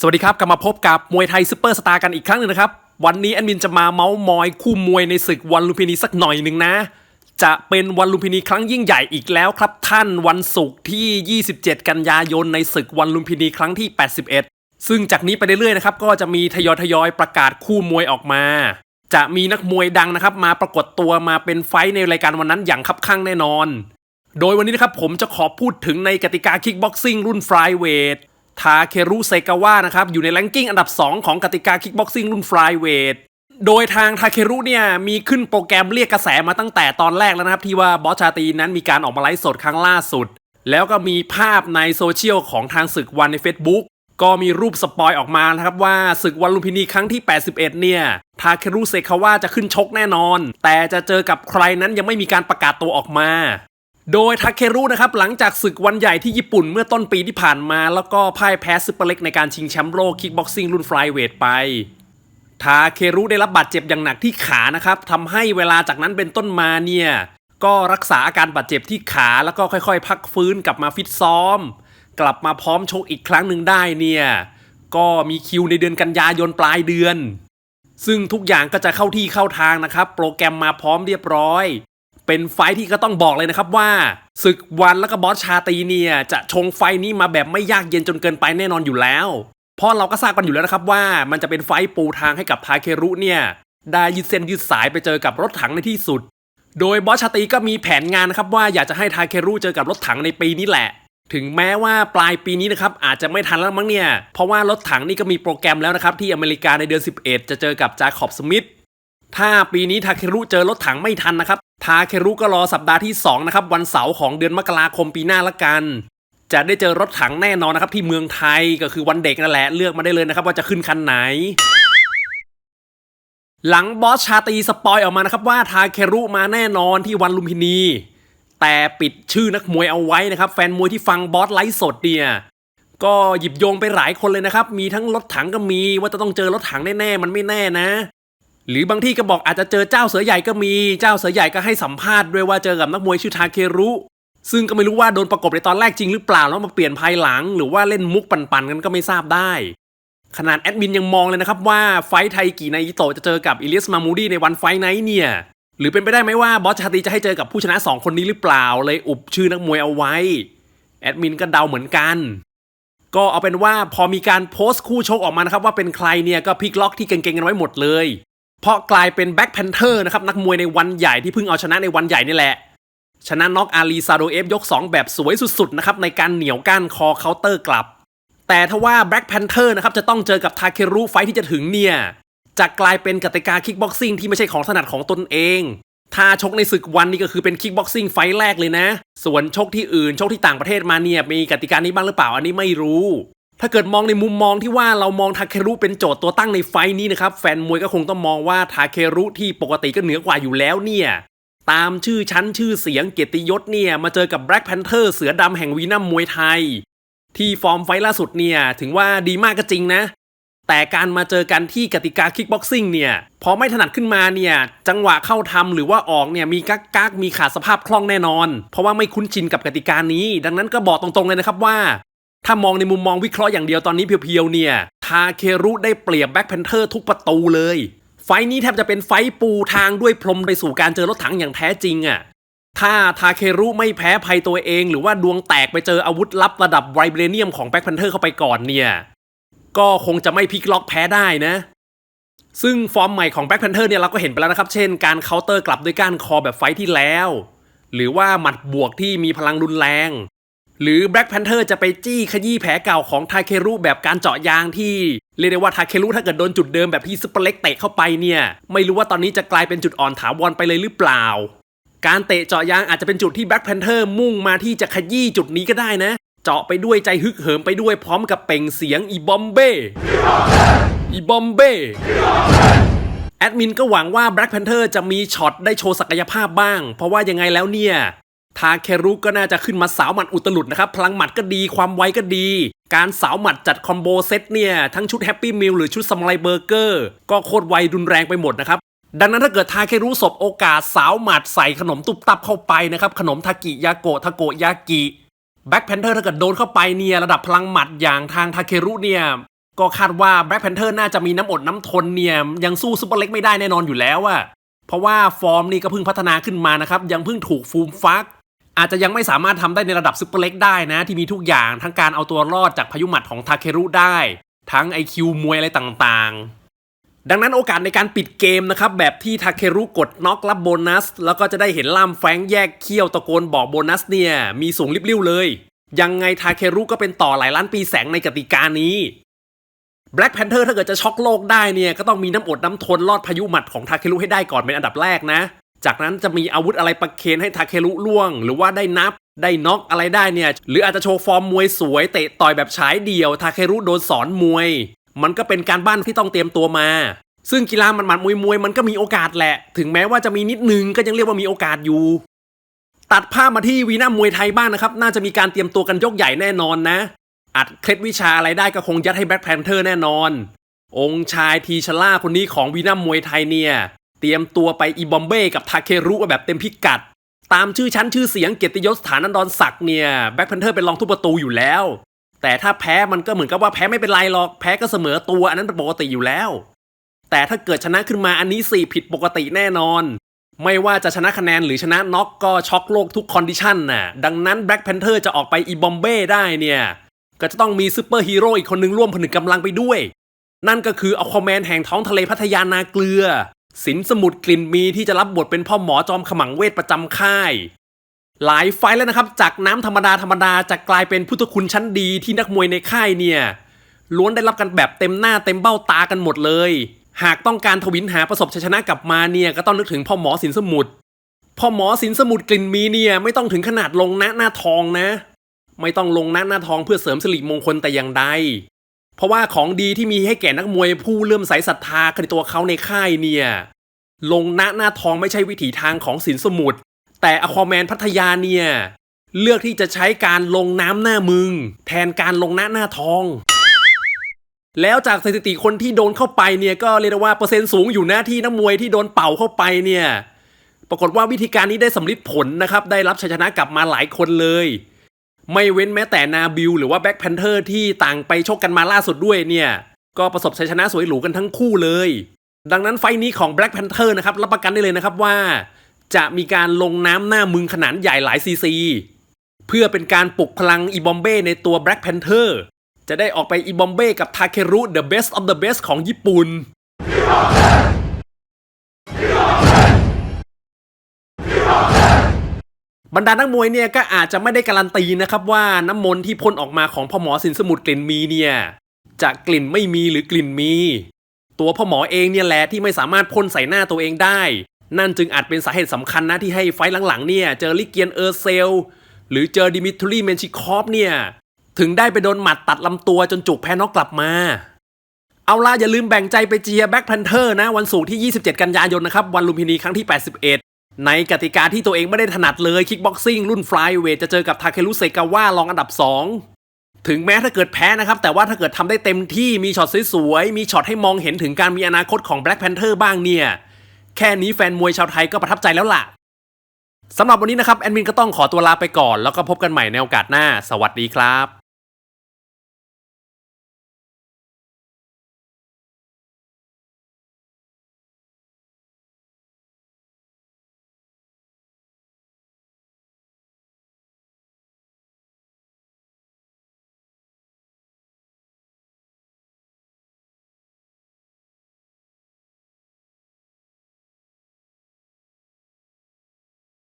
สวัสดีครับ กลับมาพบกับมวยไทยซุปเปอร์สตาร์กันอีกครั้งหนึ่งนะครับ วันนี้แอดมินจะมาเมาส์มอยคู่มวยในศึกวันลุมพินีสักหน่อยหนึ่งนะ จะเป็นวันลุมพินีครั้งยิ่งใหญ่อีกแล้วครับท่านวันศุกร์ที่ 27 กันยายนในศึกวันลุมพินีครั้งที่ 81 ซึ่งจากนี้ไปเรื่อยๆนะครับก็จะมีทยอยทยอยๆประกาศคู่มวยออกมา จะมีนักมวยดังนะครับมาปรากฏตัวมาเป็นไฟในรายการวันนั้นอย่างคับข้างแน่นอน โดยวันนี้นะครับผมจะขอพูดถึงในกติกาคิกบ็อกซิ่งรุ่นฟลายเวท ทาเครุเซกาวะนะครับ อยู่ในแรงกิ้งอันดับ 2 ของกติกาคิกบ็อกซิ่งรุ่นฟลายเวทโดยทางทาเครุเนี่ยมีขึ้นโปรแกรมเรียกกระแสมาตั้งแต่ตอนแรกแล้วนะครับ ที่ว่าบอสชาตีนั้นมีการออกมาไลฟ์สดครั้งล่าสุด แล้วก็มีภาพในโซเชียลของทางศึกวันใน Facebook ก็มีรูปสปอยออกมานะครับว่าศึกวันลุมพินีครั้งที่ 81 เนี่ยทาเครุเซคาวะจะขึ้นชกแน่นอน แต่จะเจอกับใครนั้นยังไม่มีการประกาศตัวออกมา โดยทาเครุนะครับหลังจากศึกวันใหญ่ที่ญี่ปุ่นเมื่อต้นปีที่ผ่านมา แล้วก็พ่ายแพ้ซุปเปอร์เล็กในการชิงแชมป์โลกคิกบ็อกซิ่งรุ่นฟลายเวทไปทาเครุได้รับบาดเจ็บอย่างหนักที่ขานะครับทำให้เวลาจากนั้นเป็นต้นมาเนี่ยก็รักษาอาการบาดเจ็บที่ขาแล้วก็ค่อยๆ พักฟื้นกลับมาฟิตซ้อม กลับมาพร้อมโชกอีกครั้งหนึ่งได้เนี่ยก็มีคิวในเดือนกันยายนปลายเดือน ซึ่งทุกอย่างก็จะเข้าที่เข้าทางนะครับ โปรแกรมมาพร้อมเรียบร้อย เป็นไฟที่ก็ต้องบอกเลยนะครับว่าศึกวันแล้วก็บอสชาตีเนี่ยจะชงไฟนี้มาแบบไม่ยากเย็นจนเกินไปแน่นอนอยู่แล้วเพราะเราก็ทราบกันอยู่แล้วนะครับว่ามันจะเป็นไฟปูทางให้กับทาเครุเนี่ยได้ยืดเส้นยืดสายไปเจอกับรถถังในที่สุด โดยบอสชาตีก็มีแผนงานนะครับว่าอยากจะให้ทาเครุเจอกับรถถังในปีนี้แหละ ถึงแม้ว่าปลายปีนี้นะครับอาจจะไม่ทันแล้วมั้งเนี่ย เพราะว่ารถถังนี่ก็มีโปรแกรมแล้วนะครับที่อเมริกาในเดือน 11 จะเจอกับจาคอบสมิธถ้าปีนี้ทาเครุเจอรถถังไม่ทันนะครับ ทาเครุก็รอสัปดาห์ที่ 2 นะครับ วันเสาร์ของเดือนมกราคมปีหน้าละกัน จะได้เจอรถถังแน่นอนนะครับ ที่เมืองไทยก็คือวันเด็กนั่นแหละเลือกมาได้เลยนะครับ ว่าจะขึ้นคันไหน หลังบอสชาตีสปอยออกมานะครับว่าทาเครุมาแน่นอนที่วันลุมพินี แต่ปิดชื่อนักมวยเอาไว้นะครับแฟนมวยที่ฟังบอสไลฟ์สดเนี่ยก็หยิบโยงไปหลายคนเลยนะครับ มีทั้งรถถังก็มีว่าจะต้องเจอรถถังแน่ๆ มันไม่แน่นะ หรือบางที่ก็บอกอาจจะเจอเจ้าเสือใหญ่ก็มี เจ้าเสือใหญ่ก็ให้สัมภาษณ์ด้วยว่าเจอกับนักมวยชื่อทาเครุ ซึ่งก็ไม่รู้ว่าโดนประกบในตอนแรกจริงหรือเปล่าแล้วมาเปลี่ยนภายหลัง หรือว่าเล่นมุกปั่นๆกันก็ไม่ทราบได้ ขนาดแอดมินยังมองเลยนะครับว่าไฟไทยกินาอิโตจะเจอกับอิเลสมามูดี้ในวันไฟไนท์เนี่ย หรือเป็นไปได้ไหมว่าบอสชาตรีจะให้เจอกับผู้ชนะ 2 คนนี้หรือเปล่า เลยอุบชื่อนักมวยเอาไว้ แอดมินก็เดาเหมือนกันก็เอาเป็นว่าพอมีการโพสต์คู่ชกออกมานะครับว่าเป็นใครเนี่ยก็พลิกล็อกที่เก่งๆกันไว้หมดเลย เพราะกลายเป็นแบ็คแพนเทอร์นะครับนักมวยในวันใหญ่ที่เพิ่งเอาชนะในวันใหญ่นี่แหละ ชนะน็อกอาลีซาโดเอฟยก 2 แบบสวยสุดๆนะครับในการเหนียวก้านคอเคาน์เตอร์กลับ แต่ถ้าว่า Black Panther นะครับจะต้องเจอกับทาเครุไฟที่จะถึงเนี่ยจะกลายเป็นกติกาคิกบ็อกซิ่งที่ไม่ใช่ของถนัดของตนเองถ้าชกในศึกวันนี้ก็คือเป็นคิกบ็อกซิ่งไฟท์แรกเลยนะ ส่วนชกที่อื่นชกที่ต่างประเทศมาเนี่ยมีกติกานี้บ้างหรือเปล่าอันนี้ไม่รู้ ถ้าเกิดมองในมุมมองที่ว่าเรามองทาเครุเป็นโจทย์ตัวตั้งในไฟนี้นะครับ แฟนมวยก็คงต้องมองว่าทาเครุที่ปกติก็เหนือกว่าอยู่แล้วเนี่ยตามชื่อชั้นชื่อเสียงเกียรติยศเนี่ย มาเจอกับ Black Panther เสือดำแห่งวีนัมมวยไทย ที่ฟอร์มไฟล์ล่าสุดเนี่ย ถึงว่าดีมากก็จริงนะ แต่การมาเจอกันที่กติกาคิกบ็อกซิ่งเนี่ย พอไม่ถนัดขึ้นมาเนี่ย จังหวะเข้าทำหรือว่าออกเนี่ย มีกักกักมีขาดสภาพคล่องแน่นอน เพราะว่าไม่คุ้นชินกับกติกานี้ ดังนั้นก็บอกตรงๆเลยนะครับว่า ถ้ามองในมุมมองวิเคราะห์อย่างเดียวตอนนี้เพียวๆเนี่ย ทาเครุได้เปรียบแบ็คแพนเทอร์ทุกประตูเลย ไฟนี้แทบจะเป็นไฟปูทางด้วยพรมไปสู่การเจอรถถังอย่างแท้จริงอะ่ะ ถ้าทาเครุไม่แพ้ภัยตัวเอง หรือว่าดวงแตกไปเจออาวุธลับระดับไวเบรเนียมของแบ็คแพนเทอร์เข้าไปก่อนเนี่ย ก็คงจะไม่พลิกล็อกแพ้ได้นะ ซึ่งฟอร์มใหม่ของแบ็คแพนเทอร์เนี่ยเราก็เห็นไปแล้วนะครับ เช่น การเคาน์เตอร์กลับด้วยก้านคอแบบไฟที่แล้ว หรือว่าหมัดบวกที่มีพลังรุนแรง หรือ Black Panther จะไปจี้ขยี้แผลเก่าของทาเครุแบบการเจาะยางที่ เรียกได้ว่าทาเครุถ้าเกิดโดนจุดเดิมแบบที่ซุปเปอร์เล็กเตะเข้าไปเนี่ย ไม่รู้ว่าตอนนี้จะกลายเป็นจุดอ่อนถาวรไปเลยหรือเปล่า การเตะเจาะยางอาจจะเป็นจุดที่ Black Panther มุ่งมาที่จะขยี้จุดนี้ก็ได้นะ เจาะไปด้วยใจฮึกเหิมไปด้วยพร้อมกับเป่งเสียงอีบอมเบ้อีบอมเบ้แอดมินก็หวังว่า Black Panther จะมีช็อตได้โชว์ศักยภาพบ้าง เพราะว่ายังไงแล้วเนี่ย ทาเครุก็น่าจะขึ้นมาสาวหมัดอุตลุดนะครับ พลังหมัดก็ดีความไวก็ดี การสาวหมัดจัดคอมโบเซตเนี่ย ทั้งชุดแฮปปี้มิลหรือชุดซัมไรเบอร์เกอร์ก็โคตรไวรุนแรงไปหมดนะครับ ดังนั้นถ้าเกิดทาเครุสบโอกาสสาวหมัดใส่ขนมตุบตับเข้าไปนะครับ ขนมทากิยาโกะทาโกยากิแบ็คแพนเทอร์ถ้าเกิดโดนเข้าไปเนี่ยระดับพลังหมัดอย่างทางทาเครุเนี่ยก็คาดว่าแบล็ c แพนเทอร์น่าจะมีน้ำอดน้ำทนเนี่ยยังสู้ซูเปอร์เล็กไม่ได้แน่นอนอยู่แล้วอะเพราะว่าฟอร์มนี่ก็เพิ่งพัฒนาขึ้นมานะครับยังเพิ่งถูกฟูมฟัก อาจจะยังไม่สามารถทำได้ในระดับซูเปอร์เล็กได้นะ ที่มีทุกอย่างทั้งการเอาตัวรอดจากพายุหมัดของทาเครุได้ ทั้งไอคิวมวยอะไรต่างๆ ดังนั้นโอกาสในการปิดเกมนะครับ แบบที่ทาเครุกดน็อกรับโบนัส แล้วก็จะได้เห็นล่ามแฟงแยกเขี้ยวตะโกนบอกโบนัสเนี่ย มีสูงริบลิ่วเลย ยังไงทาเครุก็เป็นต่อหลายล้านปีแสงในกติกานี้ Black Panther ถ้าเกิดจะช็อกโลกได้เนี่ยก็ต้องมีน้ำอดน้ำทนรอดพายุหมัดของทาเครุให้ได้ก่อนเป็นอันดับแรกนะ จากนั้นจะมีอาวุธอะไรประเคนให้ทาเครุล่วง หรือว่าได้นับได้น็อกอะไรได้เนี่ย หรืออาจจะโชว์ฟอร์มมวยสวยเตะต่อยแบบฉายเดี่ยวทาเครุโดนสอนมวย มันก็เป็นการบ้านที่ต้องเตรียมตัวมา ซึ่งกีฬามันหมัดมวยมวยมันก็มีโอกาสแหละ ถึงแม้ว่าจะมีนิดนึงก็ยังเรียกว่ามีโอกาสอยู่ ตัดภาพมาที่วีนามวยไทยบ้างนะครับ น่าจะมีการเตรียมตัวกันยกใหญ่แน่นอนนะ อัดเคล็ดวิชาอะไรได้ก็คงยัดให้แบล็ c แพนเทอร์แน่นอน องค์ชายทีชล่าคนนี้ของวีนามวยไทยเนี่ย เตรียมตัวไปอีบอมเบ้กับทาเครุแบบเต็มพิกัด ตามชื่อชั้นชื่อเสียงเกียรติยศสถานันดรศักดิ์เนี่ยแบล็ c แพนเทอร์เป็นรองทุกประตูอยู่แล้ว แต่ถ้าแพ้มันก็เหมือนกับว่าแพ้ไม่เป็นไรหรอกแพ้ก็เสมอตัวอันนั้นเป็นปกติอยู่แล้ว แต่ถ้าเกิดชนะขึ้นมาอันนี้สี่ผิดปกติแน่นอน ไม่ว่าจะชนะคะแนนหรือชนะน็อกก็ช็อกโลกทุกคอนดิชันน่ะดังนั้นแบล็ c แพนเทอร์จะออกไปอีบอมเบ้ได้เนี่ยก็จะต้องมีซูเปอร์ฮีโร่อีกคนนึงร่วมผนึกกำลังไปด้วย นั่นก็คืออควาแมนแห่งท้องทะเลพัทยานาเกลือ สินสมุทรกลิ่นมีที่จะรับบทเป็นพ่อหมอจอมขมังเวทประจำค่าย หลายไฟแล้วนะครับ จากน้ำธรรมดาธรรมดาจะกลายเป็นพุทธคุณชั้นดีที่นักมวยในค่ายเนี่ยล้วนได้รับกันแบบเต็มหน้าเต็มเบ้าตากันหมดเลย หากต้องการทวินหาประสบชัยชนะกลับมาเนี่ยก็ต้องนึกถึงพ่อหมอสินสมุทรพ่อหมอสินสมุทรกลิ่นมีเนี่ยไม่ต้องถึงขนาดลงหน้าหน้าทองนะ ไม่ต้องลงหน้าหน้าทองเพื่อเสริมสิริมงคลแต่อย่างใด เพราะว่าของดีที่มีให้แก่นักมวยผู้เลื่อมใสศรัทธาในตัวเขาในค่ายเนี่ย ลงหน้าหน้าทองไม่ใช่วิถีทางของสินสมุทรแต่อควาแมนพัทยาเนี่ย เลือกที่จะใช้การลงน้ำหน้ามึง แทนการลงหน้าหน้าทอง แล้วจากสถิติคนที่โดนเข้าไปเนี่ยก็เรียกว่าเปอร์เซ็นต์สูงอยู่นะที่นักมวยที่โดนเป่าเข้าไปเนี่ย ปรากฏว่าวิธีการนี้ได้สำลิดผลนะครับ ได้รับชัยชนะกลับมาหลายคนเลย ไม่เว้นแม้แต่นาบิลหรือว่าแบ็คแพนเทอร์ที่ต่างไปชกกันมาล่าสุดด้วยเนี่ย ก็ประสบชัยชนะสวยหรูกันทั้งคู่เลย ดังนั้นไฟล์นี้ของ Black Panther นะครับรับประกันได้เลยนะครับว่า จะมีการลงน้ำหน้ามึงขนาดใหญ่หลายซีซีเพื่อเป็นการปลุกพลังอีบอมเบ้ในตัว Black Panther จะได้ออกไปอีบอมเบ้กับทาเครุ The Best of the Best ของญี่ปุ่น บรรดานักมวยเนี่ยก็อาจจะไม่ได้การันตีนะครับว่าน้ำมนต์ที่พ่นออกมาของพ่อหมอสินสมุทรกลิ่นมีเนี่ยจะกลิ่นไม่มีหรือกลิ่นมี ตัวพ่อหมอเองเนี่ยแหละที่ไม่สามารถพ่นใส่หน้าตัวเองได้ นั่นจึงอาจเป็นสาเหตุสำคัญนะที่ให้ไฟล์หลังๆเนี่ยเจอลิเกียนเออร์เซล หรือเจอดิมิทรีเมนชิคอฟเนี่ยถึงได้ไปโดนหมัดตัดลำตัวจนจุกแพ้น็อกกลับมา เอาล่ะอย่าลืมแบ่งใจไปเจียร์แบ็คแพนเทอร์นะวันศุกร์ที่ 27 กันยายนนะครับวันลุมพินีครั้งที่ 81 ในกติกาที่ตัวเองไม่ได้ถนัดเลยคิกบ็อกซิ่งรุ่นฟลายเวทจะเจอกับทาเครุเซกาว่ารองอันดับ 2 ถึงแม้ถ้าเกิดแพ้นะครับ แต่ว่าถ้าเกิดทำได้เต็มที่มีช็อตสวยๆ มีช็อตให้มองเห็นถึงการมีอนาคตของ Black Panther บ้างเนี่ย แค่นี้แฟนมวยชาวไทยก็ประทับใจแล้วล่ะสำหรับวันนี้นะครับ แอดมินก็ต้องขอตัวลาไปก่อนแล้วก็พบกันใหม่ในโอกาสหน้า สวัสดีครับ